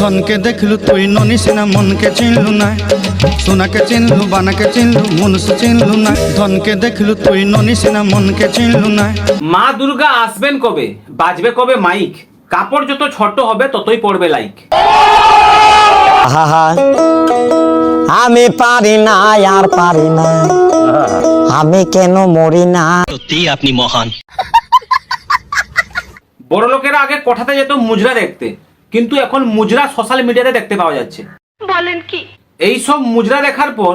ধনকে দেখলু তুই ননি সিনা মনকে চিনলু না। সোনাকে চিনলু বানাকে চিনলু মনুষ চিনলু না। ধনকে দেখলু তুই ননি সিনা মনকে চিনলু না। মা দুর্গা আসবেন কবে? বাজবে কবে মাইক? কাপড় যত ছোট হবে ততই পড়বে লাইক আহা আমি পারি না আর পারি না। আমি কেন মরি না? সত্যি আপনি মহান। বড় লোকেরা আগে কোঠাতে যেত মুজরা দেখতে। কিন্তু এখন মুজরা সোশ্যাল মিডিয়াতে দেখতে পাওয়া যাচ্ছে। বলেন কি? এই সব মুজরা দেখার পর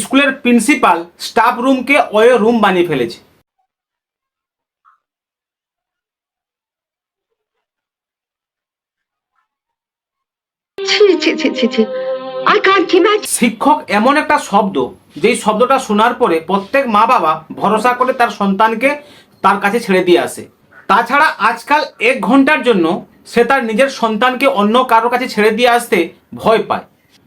স্কুলের প্রিন্সিপাল স্টাফ রুমকে ওয়ে রুম বানিয়ে ফেলেছে। শিক্ষক এমন একটা শব্দ যেই শব্দটা শোনার পরে প্রত্যেক মা বাবা ভরসা করে তার সন্তানকে তার কাছে ছেড়ে দিয়ে আসে। তাছাড়া আজকাল এক ঘণ্টার জন্য সে তার নিজের সন্তানকে অন্য কারোর কাছে ছেড়ে দিয়ে আসতে ভয় পায়।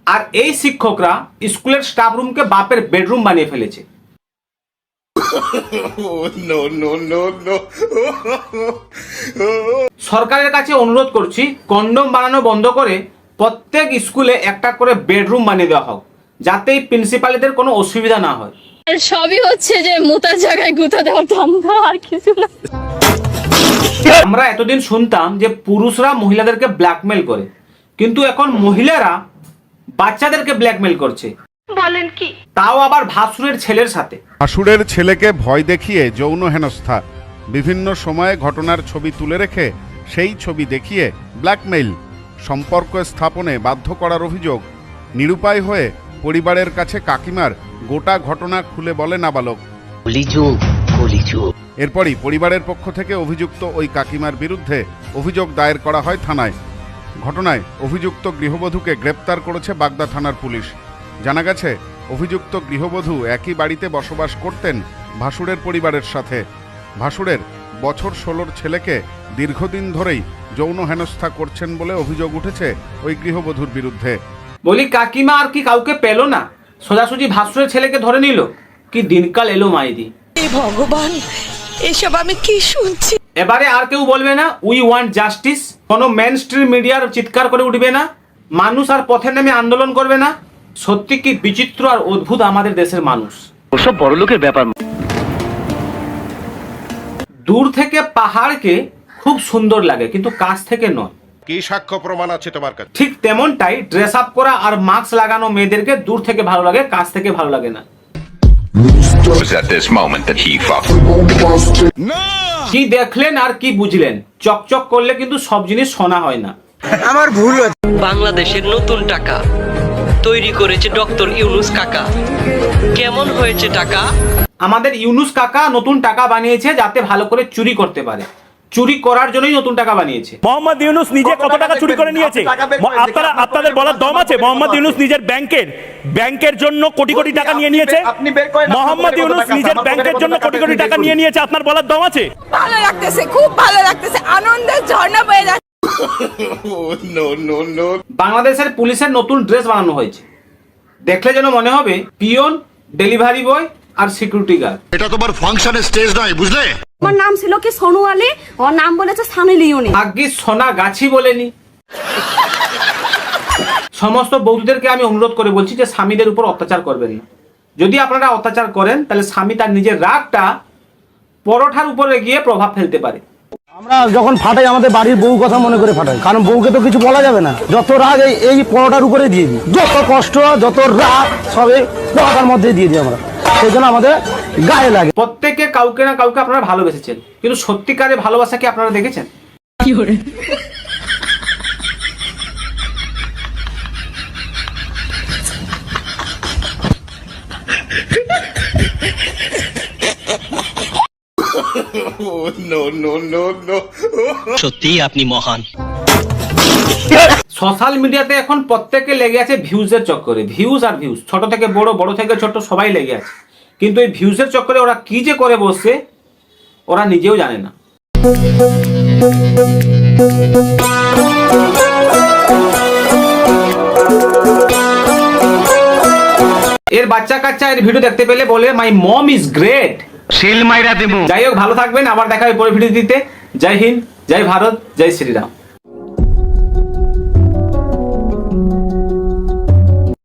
আর এই শিক্ষকরা স্কুলের স্টাফ রুমকে বাপের বেডরুম বানিয়ে ফেলেছে। সরকারের কাছে অনুরোধ করছি কন্ডম বানানো বন্ধ করে প্রত্যেক স্কুলে একটা করে বেডরুম বানিয়ে দেওয়া হোক যাতে এই প্রিন্সিপালদের কোনো অসুবিধা না হয়। সবই হচ্ছে যে মোতার জায়গায় গুঁতা দেওয়ার ধান্দা আর কিছু না। আমরা এতদিন শুনতাম যে পুরুষরা মহিলাদেরকে ব্ল্যাকমেল করে কিন্তু এখন মহিলারা বাচ্চাদেরকে ব্ল্যাকমেল করছে। বলেন কি? তাও আবার ভাসুরের ছেলের সাথে। ভাসুরের ছেলেকে ভয় দেখিয়ে যৌন হেনস্থা। বিভিন্ন সময়ে ঘটনার ছবি তুলে রেখে সেই ছবি দেখিয়ে ব্ল্যাকমেইল সম্পর্ক স্থাপনে বাধ্য করার অভিযোগ। নিরুপায় হয়ে পরিবারের কাছে কাকিমার গোটা ঘটনা খুলে বলে নাবালক। কলিযুগ এরপরই পরিবারের পক্ষ থেকে অভিযুক্ত ওই কাকিমার বিরুদ্ধে অভিযোগ দায়ের করা হয় থানায়। ঘটনায় অভিযুক্ত গৃহবধূকে গ্রেপ্তার করেছে বাগদা থানার পুলিশ। জানা গেছে অভিযুক্ত গৃহবধূ একই বাড়িতে বসবাস করতেন ভাসুরের পরিবারের সাথে। ভাসুরের বছর ষোলোর ছেলেকে দীর্ঘদিন ধরেই যৌন হেনস্থা করছেন বলে অভিযোগ উঠেছে ওই গৃহবধূর বিরুদ্ধে। বলি কাকিমা আর কি কাউকে পেল না? সোজাসুজি ভাসুরের ছেলেকে ধরে নিল? কি দিনকাল এলো মাইদি ভগবান এসব আমি কি শুনছি? এবারে আর কেউ বলবে না উই ওয়ান্ট জাস্টিস কোনো মেন স্ট্রিম মিডিয়ার চিৎকার করে উঠবে না মানুষ আর পথে নেমে আন্দোলন করবে না। সত্যি কি বিচিত্র আর অদ্ভুত আমাদের দেশের মানুষ? ওসব বড় লোকের ব্যাপার। দূর থেকে পাহাড়কে খুব সুন্দর লাগে কিন্তু কাছ থেকে নয়। কি সাক্ষ্য প্রমাণ আছে তোমার কাছে? ঠিক তেমনটাই ড্রেস আপ করা আর মাস্ক লাগানো মেয়েদেরকে দূর থেকে ভালো লাগে কাছ থেকে ভালো লাগে না। Was at this moment that he fucked. কি দেখলেন আর কি বুঝলেন? চকচক করলে কিন্তু সব জিনিস শোনা হয় না। আমার ভুল বাংলাদেশের নতুন টাকা তৈরি করেছে ডক্টর ইউনুস কাকা। কেমন হয়েছে টাকা? আমাদের ইউনুস কাকা নতুন টাকা বানিয়েছে যাতে ভালো করে চুরি করতে পারে। চুরি করার জন্যই নতুন টাকা বানিয়েছে। মোহাম্মদ ইউনুস নিজে কত টাকা চুরি করে নিয়েছে? আপনারা আপনাদের বলার দম আছে? মোহাম্মদ ইউনুস নিজের ব্যাংকের ব্যাংকের জন্য কোটি কোটি টাকা নিয়ে নিয়েছে? মোহাম্মদ ইউনুস নিজের ব্যাংকের জন্য কোটি কোটি টাকা নিয়ে নিয়েছে? আপনার বলার দম আছে? ভালো লাগতেছে খুব ভালো লাগতেছে আনন্দের ঝর্ণা বয়ে যাচ্ছে। বাংলাদেশের পুলিশের নতুন ড্রেস বানানো হয়েছে। দেখলে যেন মনে হবে পিয়ন ডেলিভারি বয় আর সিকিউরিটি গার্ড এটা তোমার ফাংশনের স্টেজ নয় বুঝলে? আমার নাম ছিল কি? সোনু আলী ওর নাম বলেছে সানি লিওনি। আগে সোনা গাছি বলেনি। সমস্ত বৌদিদেরকে আমি অনুরোধ করে বলছি যে স্বামীদের উপর অত্যাচার করবেন না। যদি আপনারা অত্যাচার করেন তাহলে স্বামী তার নিজের রাগটা পরোঠার উপরে গিয়ে প্রভাব ফেলতে পারে। আমরা যখন ফাটাই আমাদের বাড়ির বউ কথা মনে করে ফাটাই। কারণ বউকে তো কিছু বলা যাবে না। যত রাগ এই এই পরোটার উপরে দিয়ে দিই। যত কষ্ট যত রাগ সবে পরোটার মধ্যে দিয়ে দিই আমরা। সেই জন্য আমাদের গায়ে লাগে। প্রত্যেকে কাউকে না কাউকে আপনারা ভালোবেসেছেন। কিন্তু সত্যিকারে ভালোবাসা কি আপনারা দেখেছেন? সত্যি আপনি মহান। সোশ্যাল মিডিয়াতে এখন প্রত্যেকে লেগে আছে ভিউজের চক্করে। ভিউজ আর ভিউজ ছোট থেকে বড় বড় থেকে ছোট সবাই লেগে আছে। কিন্তু এই ভিউজের চক্করে ওরা কি যে করে বসছে ওরা নিজেও জানে না। এর বাচ্চা কাচ্চা এর ভিডিও দেখতে পেলে বলে my mom is great seal মাইরা দেবো যাই হোক, ভালো থাকবেন। আবার দেখা হবে পরে ভিডিও দিতে জয় হিন্দ, জয় ভারত, জয় শ্রীরাম।